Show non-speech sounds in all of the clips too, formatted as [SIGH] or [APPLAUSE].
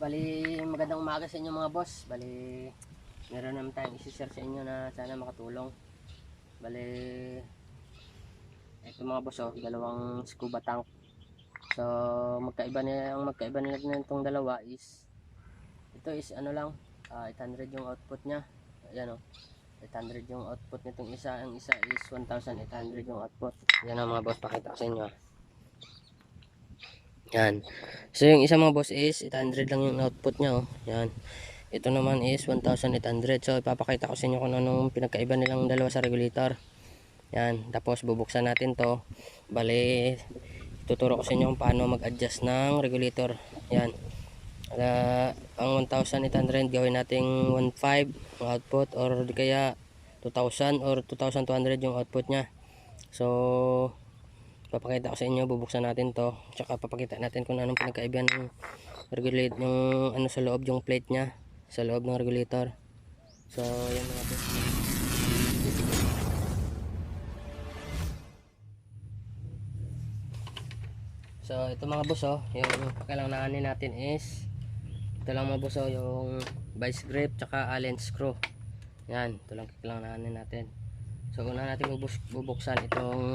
Bali, magandang umaga sa inyo mga boss. Bali, meron naman tayong isi-share sa inyo na sana makatulong. Bali, ito mga boss oh, dalawang scuba tank. So, magkaiba nila, ang magkaiba nila nitong dalawa is ito is ano lang, ah, 800 yung output niya. Ayan oh. 800 yung output nitong isa, ang isa is 1,800 yung output. Yan ang mga boss, pakita ko sa inyo. Yan. So yung isa mga boss is 800 lang yung output niya oh. Yan. Ito naman is 1,800. So ipapakita ko sa inyo kung anong pinagkaiba nilang dalawa sa regulator. Yan. Tapos bubuksan natin to. Bali, tuturo ko sa inyo kung paano mag-adjust ng regulator. Yan. Uh, ang 1,800 gawin nating 1,500 ang output or kaya 2,000 or 2,200 yung output niya. So, papakita ko sa inyo bubuksan natin to. Tsaka papakita natin kung anong pinagkaiba ng regulate yung ano sa loob yung plate nya sa loob ng regulator. So yan mga boss. So ito mga boss oh yung pakailanganin natin is ito lang mga boss oh yung vice grip tsaka allen screw. Yan ito lang kailanganin natin. So una natin bubuksan itong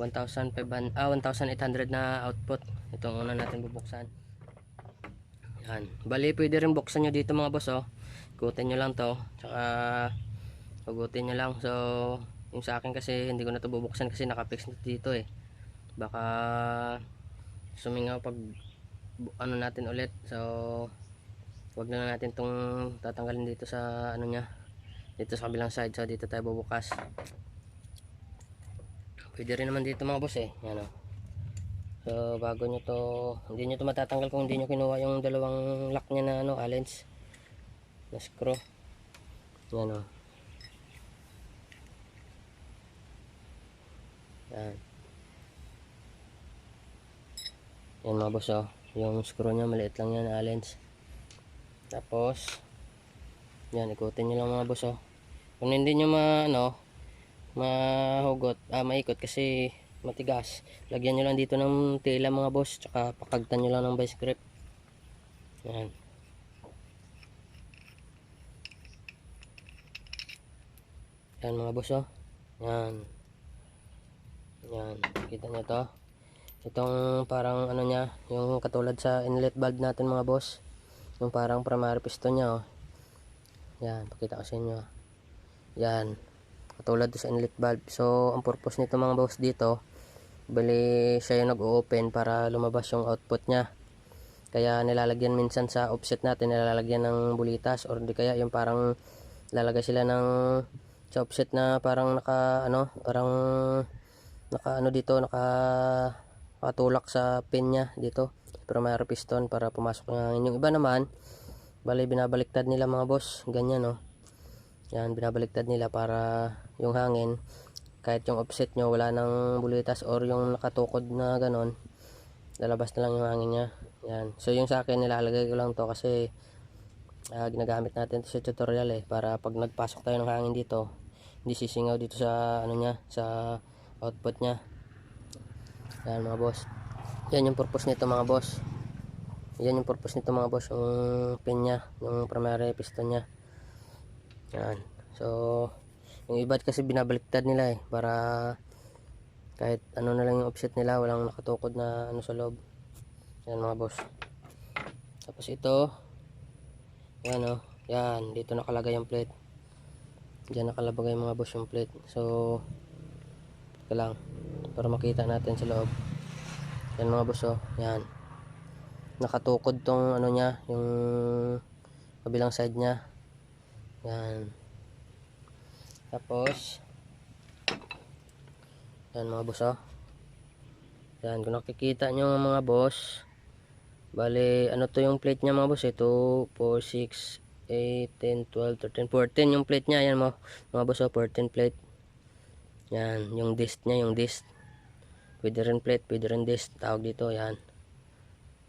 1,500 ah 1,800 na output. Itong una natin bubuksan. Yan. Bali pwede rin buksan nyo dito mga boss oh. Ikutin nyo lang to. Tsaka hugutin nyo lang. So yung sa akin kasi hindi ko na to bubuksan kasi nakapix na dito eh. Baka sumingaw pag ano natin ulit. So wag na lang natin tong tatanggalin dito sa ano nya dito sa kabilang side. So dito tayo bubukas Pwede rin naman dito mga boss eh. Yan o. So bago nyo to, hindi nyo to matatanggal kung hindi nyo kinuha yung dalawang lock niya na ano, Allen's. Na screw. Yan o. Yan. Yan mga boss oh. Yung screw niya maliit lang yan Allen's. Tapos, yan ikutin nyo lang mga boss oh. Kung hindi nyo ma ano, mahugot, ah, maikot kasi matigas. Lagyan nyo lang dito ng tela mga boss, tsaka pakagtan nyo lang ng vice grip. Yan. Yan mga boss oh. Yan. Yan. Kita nyo to. Itong parang ano niya, yung katulad sa inlet valve natin mga boss. Yung parang primary piston niya oh. Yan, pakita ko sa inyo. Yan katulad sa inlet valve. So ang purpose nito mga boss dito bali siya yung nag-open para lumabas yung output niya. Kaya nilalagyan minsan sa offset natin nilalagyan ng bulitas or di kaya yung parang lalagay sila ng sa offset na parang naka ano parang naka ano dito naka nakatulak sa pin niya dito. Primary piston para pumasok yung hangin yung iba naman bali binabaliktad nila mga boss ganyan no yan, binabaliktad nila para yung hangin, kahit yung offset nyo, wala nang bulitas or yung nakatukod na ganon, lalabas na lang yung hangin niya. Yan. So yung sa akin, nilalagay ko lang to kasi ah, ginagamit natin to sa tutorial eh, para pag nagpasok tayo ng hangin dito, hindi sisingaw dito sa ano niya, sa output niya. Yan mga boss. Yan yung purpose nito mga boss. Yan yung purpose nito mga boss, yung pin niya, yung primary piston niya. Yan. So, yung iba kasi binabaliktad nila eh para kahit ano na lang yung offset nila, walang nakatukod na ano sa loob. Yan mga boss. Tapos ito, yan oh, yan, dito nakalagay yung plate. Diyan nakalagay mga boss yung plate. So, ito lang, para makita natin sa loob. Yan mga boss oh, yan. Nakatukod tong ano niya, yung kabilang side niya. Yan. Tapos, yan mga boss oh. Yan, kung nakikita nyo mga boss, bali, ano to yung plate niya mga boss? Ito, 4, 6, 8, 10, 12, 13, 14 yung plate niya. Yan mo, mga boss oh, 14 plate. Yan, yung disc niya, yung disc. Pwede rin plate, pwede rin disc. Tawag dito, yan.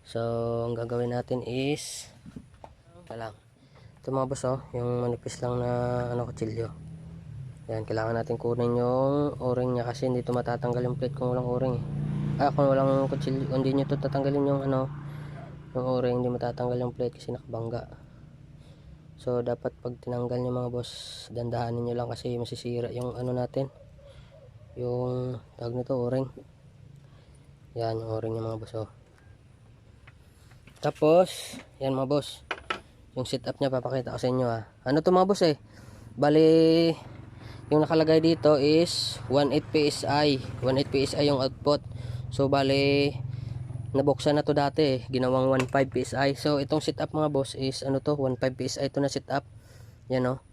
So, ang gagawin natin is, ito lang. Ito mga boss oh, yung manipis lang na ano kutsilyo. Yan, kailangan natin kunin yung o-ring niya kasi hindi ito matatanggal yung plate kung walang o-ring. eh. Ah, kung walang kutsilyo, hindi nyo ito tatanggalin yung ano, yung o-ring hindi matatanggal yung plate kasi nakabangga so dapat pag tinanggal nyo mga boss dandahanin nyo lang kasi masisira yung ano natin yung tawag nito o-ring yan yung o-ring yung mga boss oh. tapos yan mga boss yung setup niya papakita ko sa inyo ah ano to mga boss eh bali yung nakalagay dito is 18 PSI 18 PSI yung output. So bali nabuksan na to dati eh. ginawang 15 PSI so itong setup mga boss is ano to 15 PSI to na setup. Yan oh.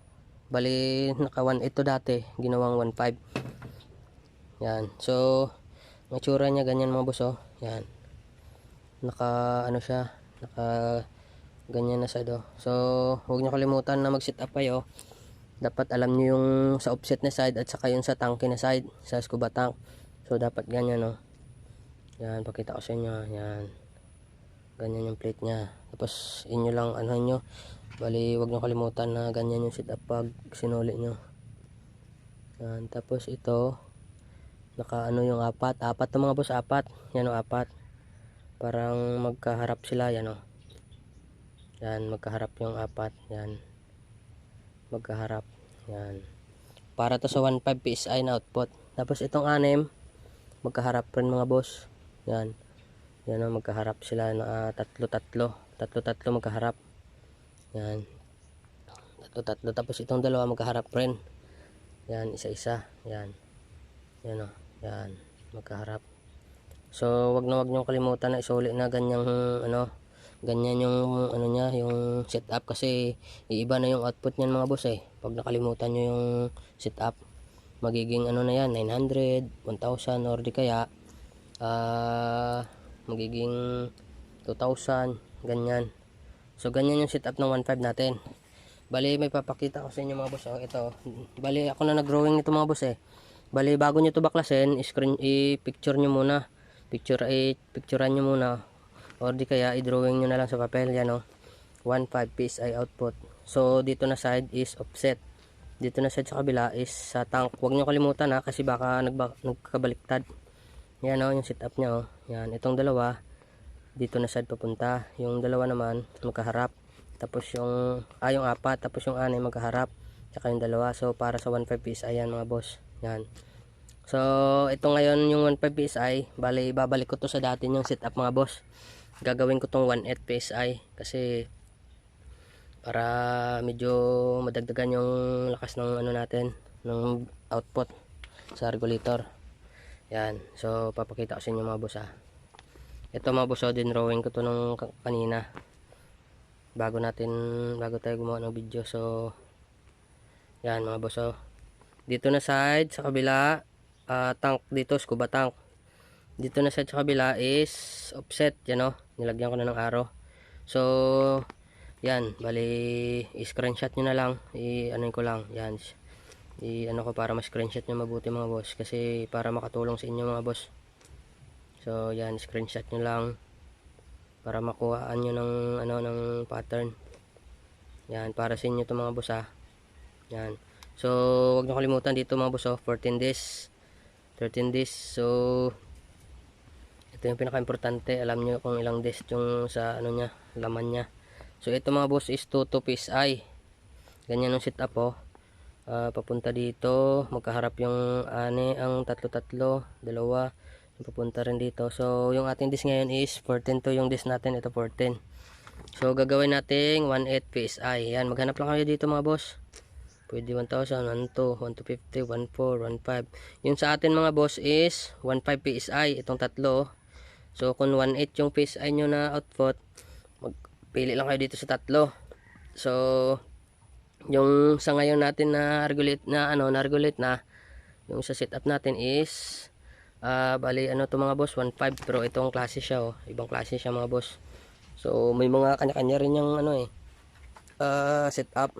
Bali naka 18 to dati ginawang 15 yan. So ang itsura niya ganyan mga boss oh. Yan. Naka ano siya naka ganyan na side oh so huwag niyo kalimutan na mag setup kayo dapat alam niyo yung sa offset na side at saka yung sa tanke na side sa scuba tank. So dapat ganyan oh yan pakita ko sa inyo yan. Ganyan yung plate nya tapos inyo lang ano nyo bali wag nyo kalimutan na ganyan yung setup pag sinuli nyo. Yan tapos ito naka ano yung apat? Apat to mga boss apat. Yan o apat. Parang magkaharap sila yan o. Yan magkaharap yung apat yan magkaharap. Yan. Para to sa 1.5 PSI na output. Tapos itong anim magkaharap rin mga boss. Yan. Yan o magkaharap sila na tatlo tatlo tatlo tatlo magkaharap. Yan. Tatlo tatlo tapos itong dalawa magkaharap rin. Yan isa isa yan. Yan o yan. Magkaharap. So wag na wag niyong kalimutan na isuli na ganyang ano ganyan yung ano niya yung setup kasi iiba na yung output niyan mga boss eh. Pag nakalimutan niyo yung setup magiging ano na yan 900 1000 or di kaya ah magiging 2,000 ganyan. So ganyan yung setup ng 1.5 natin. Bali may papakita ko sa inyo mga boss oh. ito. Bali ako na nag-drawing nito mga boss eh. Bali bago nyo to baklasin screen i-picture nyo muna. Picture i picturean nyo muna or di kaya i-drawing nyo na lang sa papel yan oh 1.5 PSI output so dito na side is offset dito na side sa kabila is sa tank huwag nyo kalimutan ha kasi baka nagba, nagkabaliktad yan o, yung setup niya o. Yan, itong dalawa, dito na side papunta. Yung dalawa naman, magkaharap. Tapos yung, ah, yung apat, tapos yung anay magkaharap. Tsaka yung dalawa. So, para sa 1.5 PSI yan mga boss. Yan. So, ito ngayon yung 1.5 PSI. Bali, babalik ko to sa dati yung setup mga boss. Gagawin ko tong 1.8 PSI. Kasi, para medyo madagdagan yung lakas ng ano natin, ng output sa regulator. Yan. So, papakita ko sa inyo mga boss ha. Ito mga boss, oh, din drawing ko to nung ka- kanina. Bago natin, bago tayo gumawa ng video. So, yan mga boss, oh. Dito na side, sa kabila, ah, tank dito, scuba tank. Dito na sa kabila is offset, yan oh. Nilagyan ko na ng arrow. So, yan, bali, i-screenshot nyo na lang. I-ano ko lang, yan. I ano ko para ma-screenshot nyo mabuti mga boss. Kasi para makatulong sa inyo mga boss. So yan. Screenshot nyo lang. Para makuhaan nyo ng ano ng pattern. Yan. Para sa inyo to mga boss ha yan. So wag nyo kalimutan dito mga boss oh. 14 days. 13 days. So ito yung pinaka importante alam nyo kung ilang days yung sa ano nya laman nya so ito mga boss is 2 to PSI ganyan yung setup oh. Uh, papunta dito magkaharap yung ani ang tatlo tatlo dalawa papunta rin dito. So yung ating disk ngayon is 14 to yung disk natin ito 14 so gagawin nating 18 PSI yan maghanap lang kayo dito mga boss. Pwede 1000 12 1250 14 15 yung sa atin mga boss is 15 PSI itong tatlo so kung 18 yung PSI nyo na output magpili lang kayo dito sa tatlo. So yung sa ngayon natin na regulate na ano na regulate na yung sa setup natin is uh, bali ano to mga boss? 1.5 pero itong klase siya oh. Ibang klase siya mga boss. So may mga kanya-kanya rin yung ano eh uh, setup.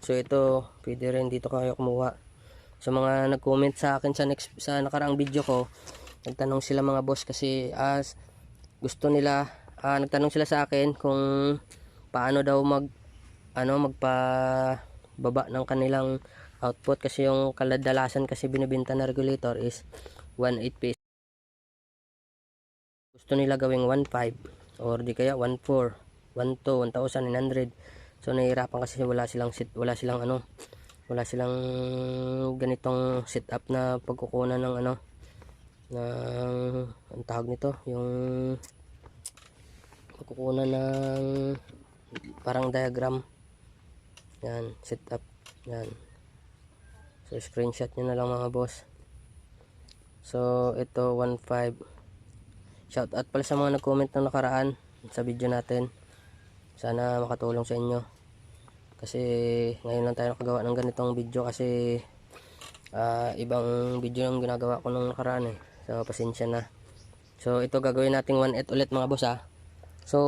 So ito pwede rin dito kayo kumuha. Sa so, mga nag-comment sa akin sa next sa nakaraang video ko nagtanong sila mga boss kasi as gusto nila uh, nagtanong sila sa akin kung paano daw mag ano magpa baba ng kanilang output. Kasi yung kaladalasan kasi binibenta na regulator is 1.8 pesos gusto nila gawing 1.5 or di kaya 1.4 1 to 1,900 so nahihirapan kasi wala silang sit wala silang ano wala silang ganitong sit up na pagkukunan ng ano ng ang tawag nito yung pagkukunan ng parang diagram. Yan sit up yan. So screenshot nyo na lang mga boss. So ito 1.5 shout out pala sa mga nag-comment ng nakaraan sa video natin. Sana makatulong sa inyo. Kasi ngayon lang tayo nakagawa ng ganitong video kasi ah, ibang video yung ginagawa ko nung nakaraan eh so pasensya na. So ito gagawin nating 1.8 ulit mga boss ah. So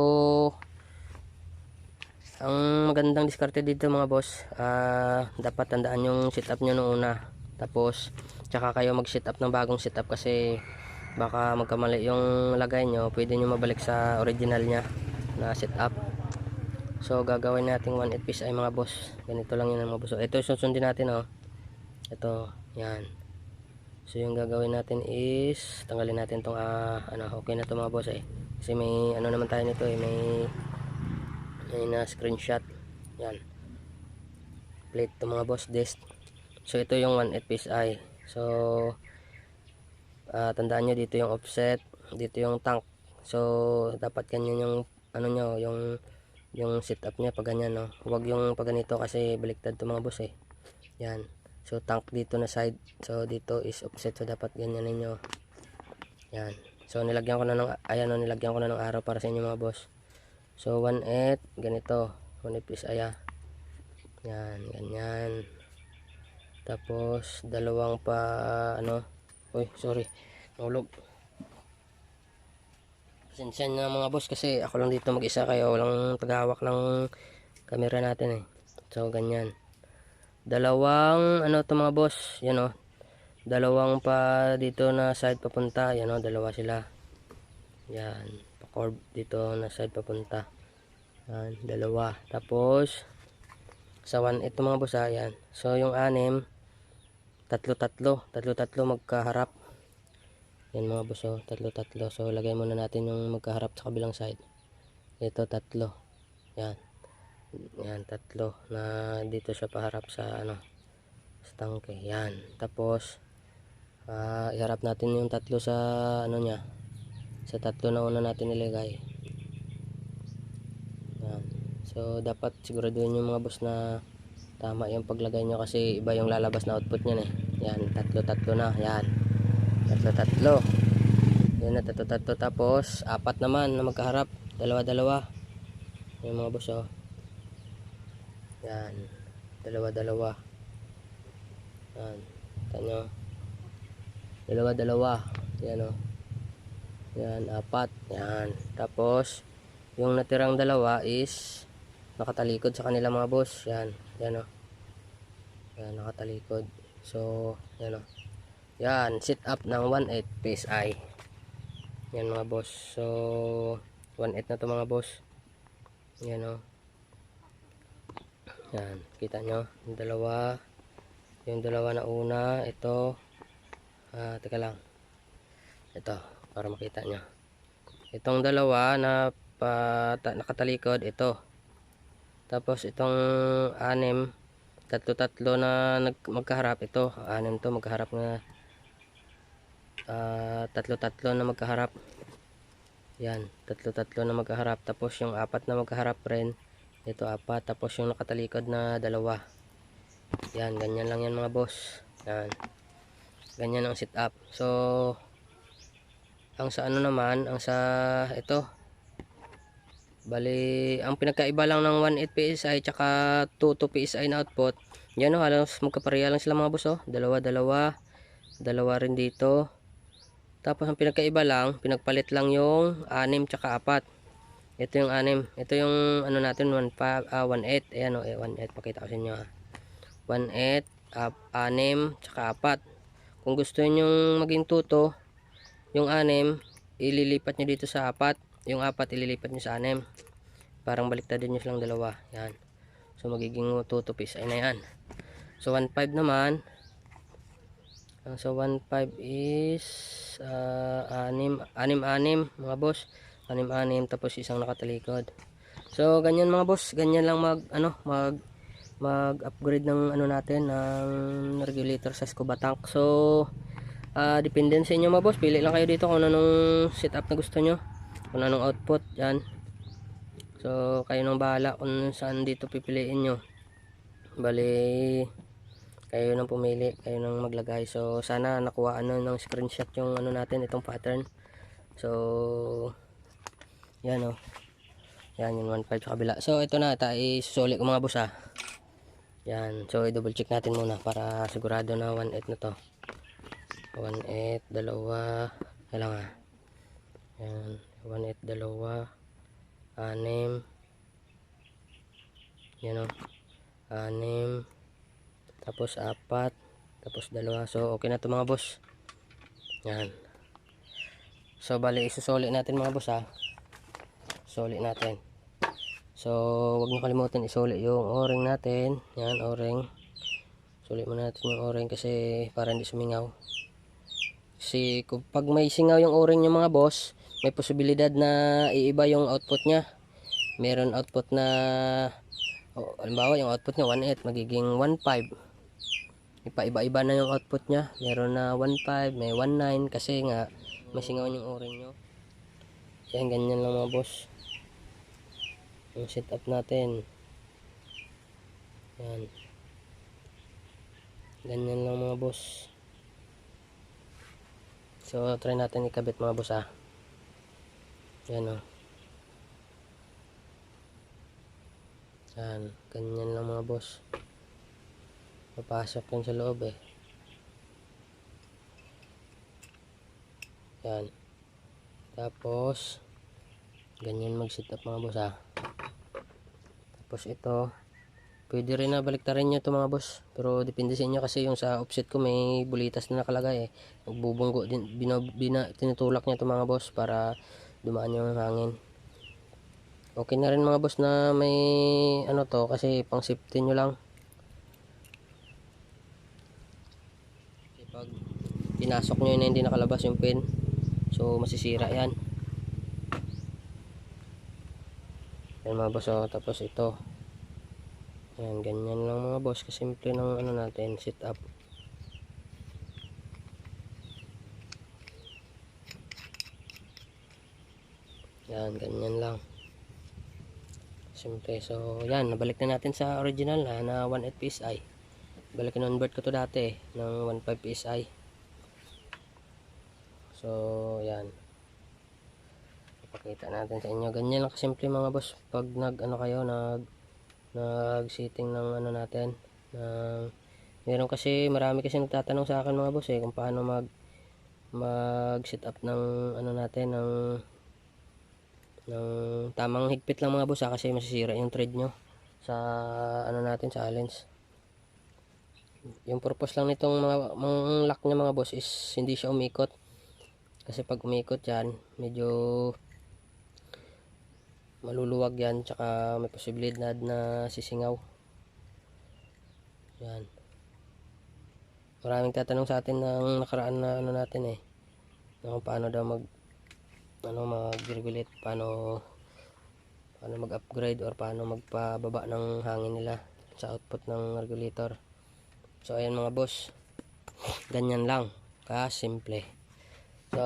ang magandang diskarte dito mga boss ah, dapat tandaan yung setup nyo nung una. Tapos tsaka kayo mag setup ng bagong setup kasi baka magkamali yung lagay nyo. Pwede nyo mabalik sa original nya na setup. So gagawin natin 1.8 piece ay mga boss ganito lang yun mga boss. So, ito susundin natin oh. Ito yan so yung gagawin natin is tanggalin natin tong ah, ano okay na to mga boss eh. Kasi may ano naman tayo nito eh may may na screenshot yan. Plate to mga boss disc so ito yung 1.8 piece ay so ah, tandaan nyo dito yung offset dito yung tank. So dapat ganyan yung ano nyo yung yung setup niya pag ganyan no? Huwag yung pag ganito kasi baliktad to mga boss eh. Yan so tank dito na side. So dito is offset. So dapat ganyan ninyo. Yan. So nilagyan ko na ng ayan no nilagyan ko na ng araw para sa inyo mga boss. So 1.8 ganito. 1.8 piece aya. Yan ganyan. Tapos dalawang pa ano? Uy sorry. Nahulog pasensya na mga boss kasi ako lang dito mag isa kayo walang tagahawak ng camera natin eh. So ganyan dalawang ano to mga boss yan o. Dalawang pa dito na side papunta yan o dalawa sila. Yan pa curve dito na side papunta. Yan dalawa. Tapos sa 1 ito mga boss ha yan. So yung anim tatlo tatlo tatlo tatlo magkaharap. Yan mga boss oh, tatlo tatlo so lagay muna natin yung magkaharap sa kabilang side. Ito tatlo. Yan yan tatlo na dito siya paharap sa ano sa tangke. Yan tapos ah, iharap natin yung tatlo sa ano niya sa tatlo na una natin nilagay. Yan. So dapat siguraduhin yung mga boss na tama yung paglagay nyo kasi iba yung lalabas na output niyan eh. Yan tatlo tatlo na. Yan. Tatlo tatlo. Yan na tatlo tatlo. Tapos apat naman na magkaharap. Dalawa dalawa. Yung mga boss oh yan. Dalawa dalawa yan. Tanyo dalawa dalawa yan oh. Yan apat. Yan. Tapos yung natirang dalawa is nakatalikod sa kanila mga boss. Yan. Yan oh. Yan nakatalikod. So yan oh. Yan sit up ng 1.8 PSI yan mga boss. So 1.8 na to mga boss. Yan oh yan kita nyo yung dalawa yung dalawa na una ito ah teka lang ito para makita nyo. Itong dalawa na pa, ta, nakatalikod ito. Tapos itong anim tatlo tatlo na nag, magkaharap ito anim to magkaharap na ah, tatlo tatlo na magkaharap. Yan tatlo tatlo na magkaharap. Tapos yung apat na magkaharap rin ito apat. Tapos yung nakatalikod na dalawa. Yan ganyan lang yan mga boss. Yan. Ganyan ang sit up so ang sa ano naman ang sa ito. Bali ang pinagkaiba lang ng 1.8 PSI tsaka 2 PSI na output yan o halos magkapareha lang sila mga boss oh dalawa dalawa. Dalawa rin dito. Tapos ang pinagkaiba lang pinagpalit lang yung 6 tsaka 4 ito yung 6 ito yung ano natin 1 pa, ah, 1.8 ayan o eh, 1.8 pakita ko sa inyo ah. 1.8 uh, 6 tsaka 4 kung gusto niyo maging tuto yung 6 ililipat nyo dito sa 4 yung 4 ililipat nyo sa 6 parang baliktad din nyo silang dalawa. Yan so magiging tuto piece. Ay na yan. So 1.5 naman. So 1.5 is uh, 6 6 6 mga boss anim-anim tapos isang nakatalikod. So ganyan mga boss, ganyan lang mag ano, mag mag-upgrade ng ano natin ng regulator sa scuba tank. So ah depende sa inyo mga boss, pili lang kayo dito kung anong setup na gusto nyo. Kung anong output, yan. So kayo nang bahala kung saan dito pipiliin nyo. Bali kayo nang pumili, kayo nang maglagay. So sana nakuha ano ng screenshot yung ano natin itong pattern. So yan oh. Yan yung 1.5 sa kabila. So ito na, tayo isusuli ko mga boss ah. Yan. So i-double check natin muna para sigurado na 1.8 na to. 1.8, dalawa. Kailangan ah. Yan. 1.8, dalawa. Anim. Yan oh. Anim. Tapos apat. Tapos dalawa. So okay na to mga boss. Yan. So bali isusuli natin mga boss ah. Suli natin. So, wag niyo kalimutan isuli yung o-ring natin. Yan, o-ring. Suli muna natin yung o-ring kasi para hindi sumingaw. Kasi pag may singaw yung o-ring yung mga boss, may posibilidad na iiba yung output niya. Meron output na oh, halimbawa yung output niya 1.8 magiging 1.5. Ipa-iba-iba na yung output niya. Meron na 1.5, may 1.9 kasi nga may singaw yung o-ring nyo. Yan, ganyan lang mga boss yung setup natin. Yan. Ganyan lang mga boss. So try natin ikabit mga boss ah. Yan o yan. Ganyan lang mga boss. Papasok yun sa loob eh. Yan. Tapos ganyan mag setup mga boss ah tapos ito, pwede rin na baliktarin nyo ito mga boss. Pero depende sa inyo kasi yung sa offset ko may bulitas na nakalagay eh. Magbubunggo din, bina, bina, tinutulak niya ito mga boss para dumaan yung hangin. Okay na rin mga boss na may ano to kasi pang safety nyo lang. Kasi pag pinasok nyo na hindi nakalabas yung pin, so masisira yan. Yan mga boss oh. Tapos ito. Yan, ganyan lang mga boss. Kasimple ng ano natin, sit up. Yan, ganyan lang. Simple. So, yan. Nabalik na natin sa original na, na 1.8 PSI. Balik na convert ko to dati ng 1.5 PSI. So, yan pakita natin sa inyo. Ganyan lang kasimple mga boss. Pag nag ano kayo nag nag sitting ng ano natin ng meron kasi marami kasi nagtatanong sa akin mga boss eh kung paano mag mag set up ng ano natin ng ng tamang higpit lang mga boss ha, kasi masisira yung thread nyo sa ano natin sa lens yung purpose lang nitong mga, mga lock nya mga boss is hindi siya umikot. Kasi pag umikot yan medyo maluluwag yan tsaka may posibilidad na sisingaw. Yan. Maraming tatanong sa atin ng nakaraan na ano natin eh kung paano daw mag ano mag-regulate paano paano mag-upgrade or paano magpababa ng hangin nila sa output ng regulator. So ayan mga boss. Ganyan lang. Ka simple so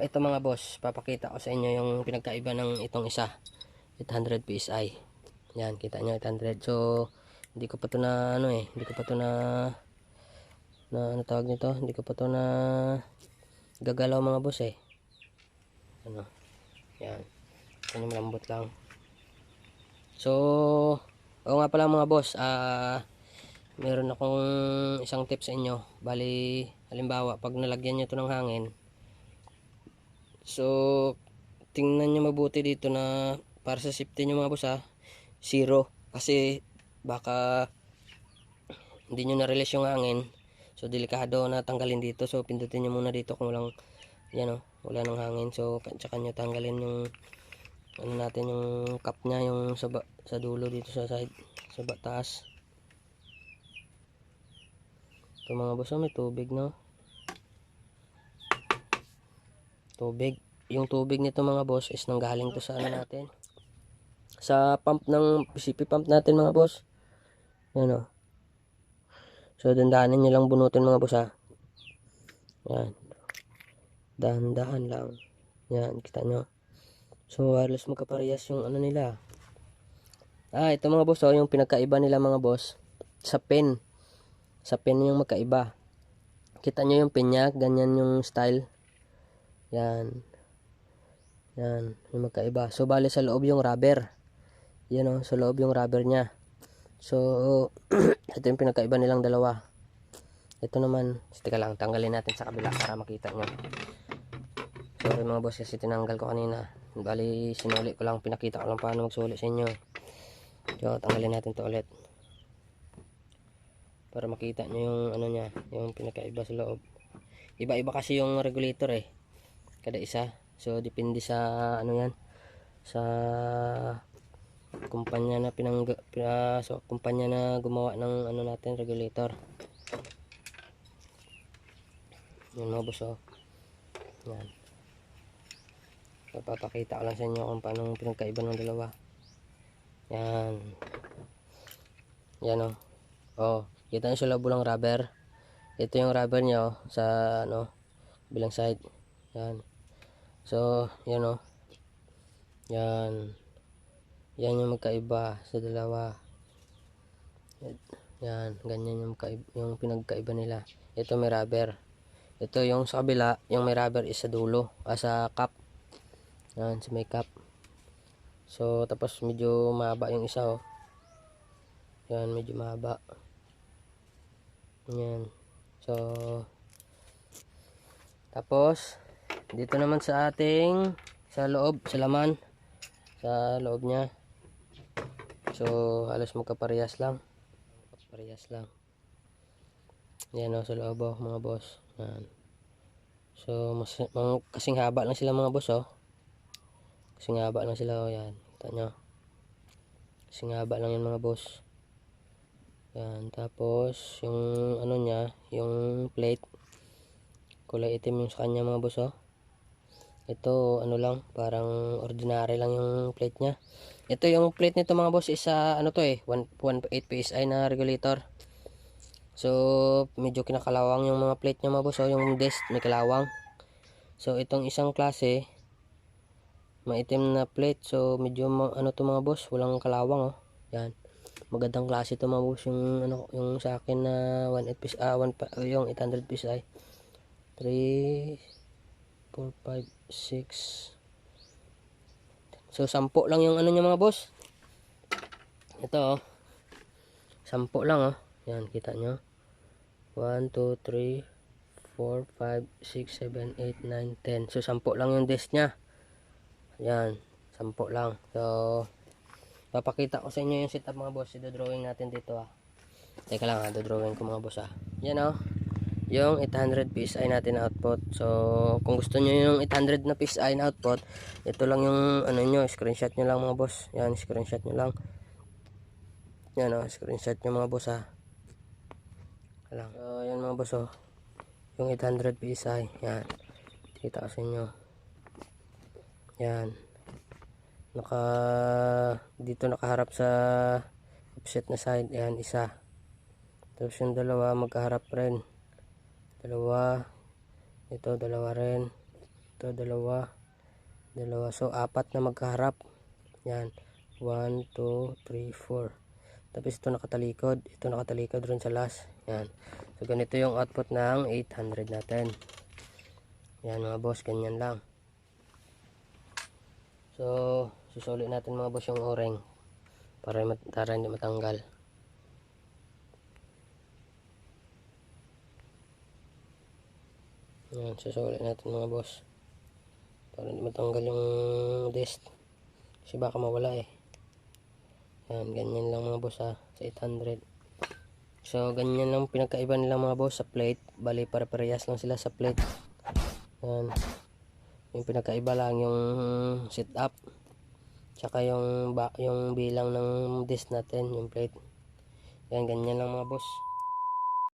ito mga boss papakita ko sa inyo yung pinagkaiba ng itong isa 800 PSI yan kita nyo 800 so hindi ko pa to na ano eh hindi ko pa to na na ano tawag nito? Hindi ko pa to na gagalaw mga boss eh. Ano yan. Ano malambot lang. So o nga pala mga boss ah meron akong isang tip sa inyo. Bali halimbawa pag nalagyan nyo to ng hangin so tingnan nyo mabuti dito na para sa safety nyo mga boss ha zero. Kasi baka hindi nyo na-release yung hangin. So delikado na tanggalin dito. So pindutin nyo muna dito kung walang yan o wala nang hangin. So tsaka nyo tanggalin yung ano natin yung cap nya yung sa, sa dulo dito sa side sa taas ito mga boss oh, may tubig no? Tubig. Yung tubig nito mga boss is nanggaling to sa ano natin. Sa pump ng PCP pump natin mga boss. Yan o. So, dandahanin nyo lang bunutin mga boss ha. Yan. Dahan-dahan lang. Yan, kita nyo. So, halos magkaparehas yung ano nila. Ah, ito mga boss, oh, yung pinagkaiba nila mga boss. Sa pen. Sa pen yung magkaiba. Kita nyo yung pen niya, ganyan yung style. Yan. Yan, yung magkaiba. So, bali sa loob yung rubber. Yan oh, sa loob yung rubber niya. So, [CLEARS THROAT] ito yung pinagkaiba nilang dalawa. Ito naman, teka lang, tanggalin natin sa kabila para makita nyo. Sorry mga boss kasi tinanggal ko kanina. Bali, sinuli ko lang, pinakita ko lang paano magsuli sa inyo. So, tanggalin natin to ulit. Para makita nyo yung ano niya, yung pinakaiba sa loob. Iba-iba kasi yung regulator eh. Kada isa. So, depende sa ano yan. Sa kumpanya na pinang pina, so, kumpanya na gumawa ng ano natin regulator. Yan mga boss oh. Yan. Papapakita ko lang sa inyo kung paano pinagkaiba ng dalawa. Yan. Yan oh. Oh, kita nyo sa labo rubber. Ito yung rubber niya oh, sa ano, bilang side. Yan. So, yan oh. Yan. Yan yung magkaiba sa dalawa. Yan, ganyan yung, yung pinagkaiba nila. Ito may rubber. Ito yung sa kabila, yung may rubber is sa dulo, ah, sa cup. Yan, sa may cup. So, tapos medyo mahaba yung isa oh. Yan, medyo mahaba. Yan. So, tapos, dito naman sa ating, sa loob, sa laman, sa loob niya. So, halos magkaparehas lang. Parehas lang. Yan o, sa loob oh, mga boss. Yan. So, mas, mga, kasing haba lang sila mga boss oh. Kasing haba lang sila oh, yan. Kita nyo. Kasing haba lang yan mga boss. Yan, tapos yung ano niya, yung plate kulay itim yung sa kanya mga boss oh. Ito ano lang, parang ordinary lang yung plate niya. Ito yung plate nito mga boss is sa ano to eh, 1.8 PSI na regulator. So, medyo kinakalawang yung mga plate niya mga boss oh, yung desk may kalawang. So, itong isang klase maitim na plate. So, medyo ano to mga boss, walang kalawang oh. Yan magandang klase ito mga boss yung ano yung sa akin na 1 piece ah 1 pa, yung 800 piece ay 3 4 5 6 so 10 lang yung ano niya mga boss. Ito oh. 10 lang oh. Yan kita nyo. 1 2 3 4 5 6 7 8 9 10 so 10 lang yung desk nya yan 10 lang. So papakita ko sa inyo yung setup mga boss. I-drawing natin dito ah. Teka lang ah. Drawing ko mga boss ah. Yan oh yung 800 PSI natin na output. So kung gusto nyo yung 800 na PSI na output ito lang yung ano nyo screenshot nyo lang mga boss. Yan screenshot nyo lang. Yan oh screenshot nyo mga boss ah. Lang. so yan mga boss oh. Yung 800 PSI yan. Kita ko sa inyo. Yan. Naka dito nakaharap sa offset na side. Ayan isa. Tapos yung dalawa magkaharap rin dalawa. Ito dalawa rin. Ito dalawa. Dalawa. So apat na magkaharap. Yan. 1, 2, 3, 4 tapos ito nakatalikod. Ito nakatalikod rin sa last. Yan. So ganito yung output ng 800 natin. Yan mga boss. Ganyan lang. So, susuli natin mga boss yung oreng para, para hindi matanggal. Yan, susuli natin mga boss. Para hindi matanggal yung disc. Kasi baka mawala eh. Yan, ganyan lang mga boss ha, sa 800. So, ganyan lang pinagkaiba nila mga boss sa plate. Bali, pare-parehas lang sila sa plate. Yan yung pinakaiba lang yung setup tsaka yung ba yung bilang ng disc natin yung plate yan ganyan lang mga boss